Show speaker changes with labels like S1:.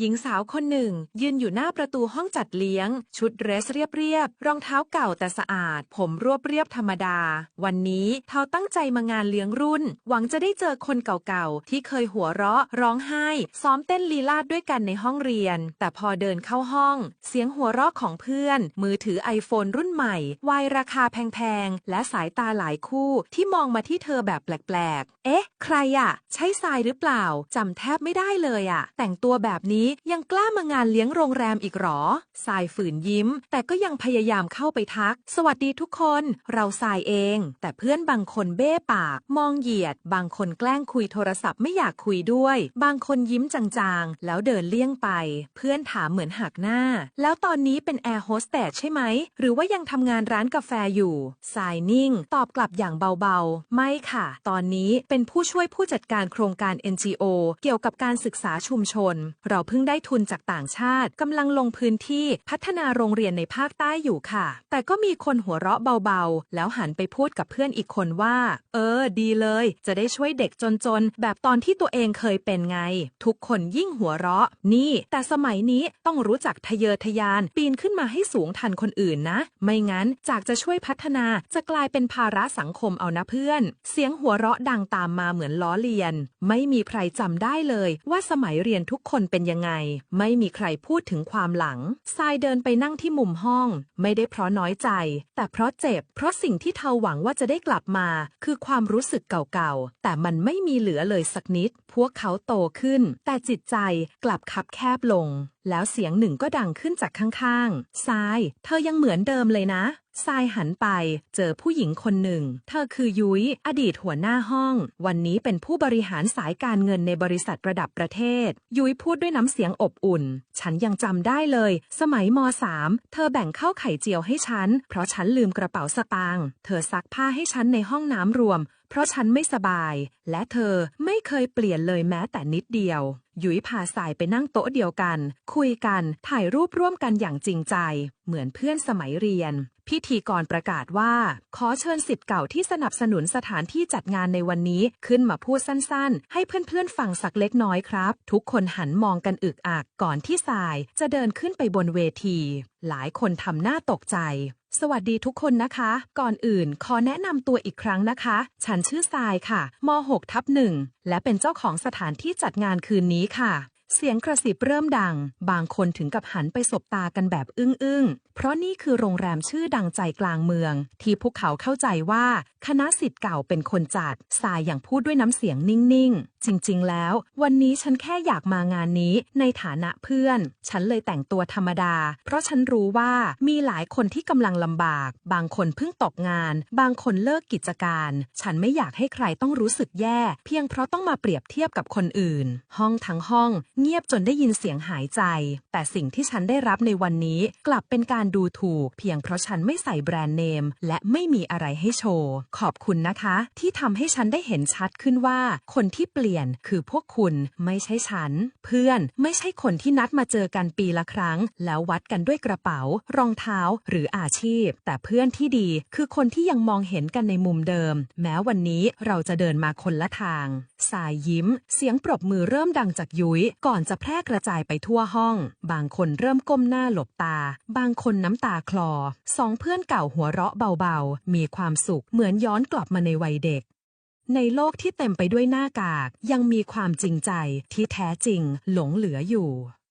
S1: หญิงสาวคนหนึ่ง ยืนอยู่หน้าประตูห้องจัดเลี้ยง ชุดเดรสเรียบๆรองเท้าเก่าแต่สะอาด ผมรวบเรียบธรรมดา วันนี้เธอตั้งใจมางานเลี้ยงรุ่น หวังจะได้เจอคนเก่าๆ ที่เคยหัวเราะ ร้องไห้ ซ้อมเต้นลีลาดด้วยกันในห้องเรียน แต่พอเดินเข้าห้อง เสียงหัวเราะของเพื่อน มือถือไอโฟนรุ่นใหม่วายราคาแพงๆและสายตาหลายคู่ที่มองมาที่เธอแบบแปลกๆ เอ๊ะ ใครอะใช่ทรายหรือเปล่าจำแทบไม่ได้เลยอะแต่งตัวแบบนี้ยังกล้ามางานเลี้ยงโรงแรมอีกหรอทรายฝืนยิ้ม แต่ก็ยังพยายามเข้าไปทัก สวัสดีทุกคน เราทรายเอง แต่เพื่อนบางคนเบ้ปาก มองเหยียด บางคนแกล้งคุยโทรศัพท์ไม่อยากคุยด้วย บางคนยิ้มจางๆ แล้วเดินเลี่ยงไป เพื่อนถามเหมือนหักหน้า แล้วตอนนี้เป็นแอร์โฮสเตสใช่ไหม หรือว่ายังทำงานร้านกาแฟอยู่ทรายนิ่ง ตอบกลับอย่างเบาๆ ไม่ค่ะ ตอนนี้เป็นผู้ช่วยผู้จัดการโครงการ NGO เกี่ยวกับการศึกษาชุมชน เราเพิ่งได้ทุนจากต่างชาติกำลังลงพื้นที่พัฒนาโรงเรียนในภาคใต้อยู่ค่ะ แต่ก็มีคนหัวเราะเบาๆ แล้วหันไปพูดกับเพื่อนอีกคนว่า เออ ดีเลย จะได้ช่วยเด็กจนๆ แบบตอนที่ตัวเองเคยเป็นไง ทุกคนยิ่งหัวเราะ นี่ แต่สมัยนี้ต้องรู้จักทะเยอทะยาน ปีนขึ้นมาให้สูงทันคนอื่นนะ ไม่งั้นจากจะช่วยพัฒนาจะกลายเป็นภาระสังคมเอานะเพื่อน เสียงหัวเราะดังตามมาเหมือนล้อเลียน ไม่มีใครจำได้เลย ว่าสมัยเรียนทุกคนเป็นยังไงไม่มีใครพูดถึงความหลังทรายเดินไปนั่งที่มุมห้อง ไม่ได้เพราะน้อยใจ แต่เพราะเจ็บ เพราะสิ่งที่เธอหวังว่าจะได้กลับมา คือความรู้สึกเก่าๆ แต่มันไม่มีเหลือเลยสักนิด พวกเขาโตขึ้น แต่จิตใจกลับคับแคบลง แล้วเสียงหนึ่งก็ดังขึ้นจากข้างๆทราย เธอยังเหมือนเดิมเลยนะทรายหันไป เจอผู้หญิงคนหนึ่ง เธอคือยุ้ย อดีตหัวหน้าห้อง วันนี้เป็นผู้บริหารสายการเงินในบริษัทระดับประเทศ ยุ้ยพูดด้วยน้ำเสียงอบอุ่น ฉันยังจำได้เลย สมัยม .3 เธอแบ่งข้าวไข่เจียวให้ฉัน เพราะฉันลืมกระเป๋าสตางค์ เธอซักผ้าให้ฉันในห้องน้ำรวมเพราะฉันไม่สบาย และเธอไม่เคยเปลี่ยนเลยแม้แต่นิดเดียว ยุ้ยพาสายไปนั่งโต๊ะเดียวกัน คุยกัน ถ่ายรูปร่วมกันอย่างจริงใจ เหมือนเพื่อนสมัยเรียน พิธีกรประกาศว่า ขอเชิญสิทธิ์เก่าที่สนับสนุนสถานที่จัดงานในวันนี้ขึ้นมาพูดสั้นๆ ให้เพื่อนๆฟังสักเล็กน้อยครับ ทุกคนหันมองกันอึกอักก่อนที่สายจะเดินขึ้นไปบนเวที หลายคนทำหน้าตกใจ สวัสดีทุกคนนะคะ ก่อนอื่นขอแนะนำตัวอีกครั้งนะคะ ฉันชื่อทรายค่ะม6ทับหนึ่งและเป็นเจ้าของสถานที่จัดงานคืนนี้ค่ะ เสียงกระซิบเริ่มดัง บางคนถึงกับหันไปสบตากันแบบอึ้งๆ เพราะนี่คือโรงแรมชื่อดังใจกลางเมือง ที่พวกเขาเข้าใจว่า คณะสิทธิ์เก่าเป็นคนจัดสายอย่างพูดด้วยน้ำเสียงนิ่งๆ จริงๆ แล้ว วันนี้ฉันแค่อยากมางานนี้ ในฐานะเพื่อน ฉันเลยแต่งตัวธรรมดา เพราะฉันรู้ว่ามีหลายคนที่กำลังลำบาก บางคนเพิ่งตกงาน บางคนเลิกกิจการ ฉันไม่อยากให้ใครต้องรู้สึกแย่ เพียงเพราะต้องมาเปรียบเทียบกับคนอื่น ห้องทั้งห้อง เงียบจนได้ยินเสียงหายใจ แต่สิ่งที่ฉันได้รับในวันนี้กลับเป็นการดูถูก เพียงเพราะฉันไม่ใส่แบรนด์เนม และไม่มีอะไรให้โชว์ ขอบคุณนะคะ ที่ทำให้ฉันได้เห็นชัดขึ้นว่าคนที่เปลี่ยนคือพวกคุณไม่ใช่ฉัน เพื่อนไม่ใช่คนที่นัดมาเจอกันปีละครั้ง แล้ววัดกันด้วยกระเป๋า รองเท้าหรืออาชีพ แต่เพื่อนที่ดีคือคนที่ยังมองเห็นกันในมุมเดิม แม้วันนี้เราจะเดินมาคนละทาง สายยิ้ม เสียงปรบมือเริ่มดังจากยุ้ย ก่อนจะแพร่กระจายไปทั่วห้อง บางคนเริ่มก้มหน้าหลบตา บางคนน้ำตาคลอ สองเพื่อนเก่าหัวเราะเบาๆ มีความสุขเหมือนย้อนกลับมาในวัยเด็ก ในโลกที่เต็มไปด้วยหน้ากาก ยังมีความจริงใจที่แท้จริงหลงเหลืออยู่